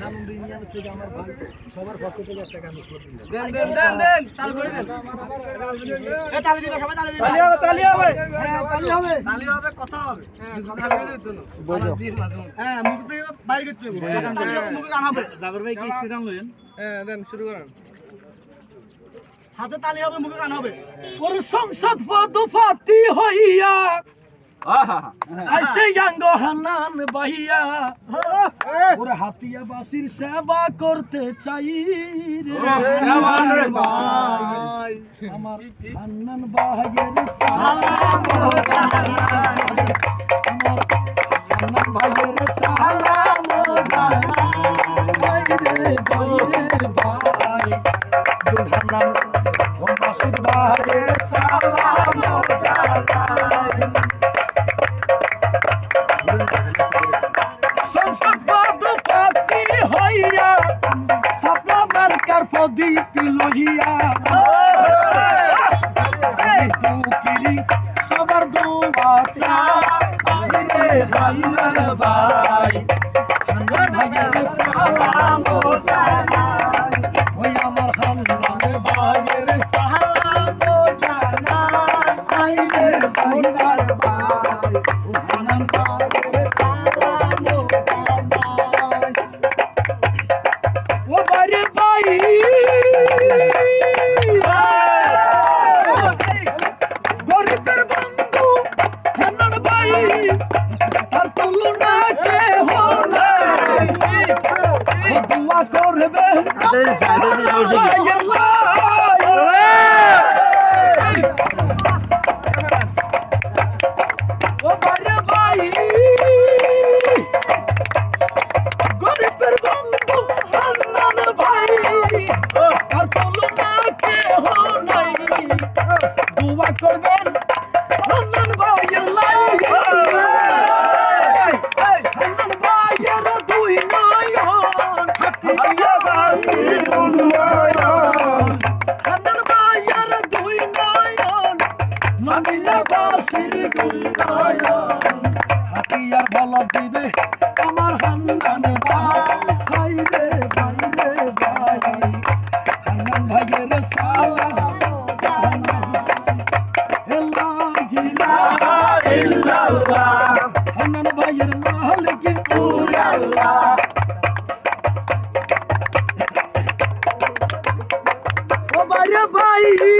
সানন্দ union থেকে আমার ভাই সবার পক্ষ থেকে একটা গান উপহার দিলেন দেন দেন দেন দেন চালু করে দেন। এ তালি দিবা সবাই তালি দিবা তালি হবে, তালি হবে। হ্যাঁ তালি হবে। তালি হবে কথা হবে। হ্যাঁ তালি দিলে তো না। বইলো। হ্যাঁ মুখ থেকে বাইরে করতে হবে। তালি হবে মুখে গান হবে জাগর ভাই কি শ্রীরাম লইন হ্যাঁ দেন শুরু করেন। হাতে তালি হবে মুখে গান হবে। ওর সংসদ পদপাতি হইয়া আইসে ইয়াঙ্গ হান্নান বাহিয়া। ওর হাতিয়া বাসির সেবা করতে চাই রে। আমার হান্নান ভাইয়ের সালাম আমার হান্নান ভাইয়ের সালাম ভাই রে ভাই রে হান্নান ও মাসুদ ভাইয়ের সালাম সর্বদুপতি হইয়া সপ্রমানকার প্রদীপ লইয়া দুকিরি সবার দুবাচা রে ভাই ভাই 真是假？真是妖精？হাতিয়ার বল দিবে আমার হান্দানে ভাইরে ভাইরে ভাই হান্নান ভাইয়ের সালা হান্নান ভাইয়ের মাহল কি পুরাল্লা ও ভাই ভাই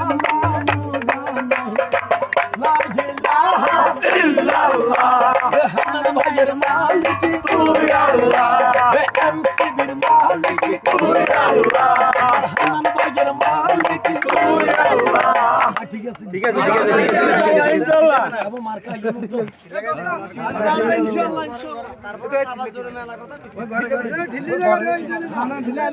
এমসিবির মালিক তুমি আল্লাহ এমসিবির মালিক তুমি আল্লাহ হানান বাগের মালিক তুমি আল্লাহ ঠিক আছে ঠিক আছে ঠিক আছে ইনশাআল্লাহ আবু মার্কা গেল ইনশাআল্লাহ তারপরে আবার জোরে মেলা কথা ওই ঘরে ঘরে ঢিলি জায়গা রে ঢিলি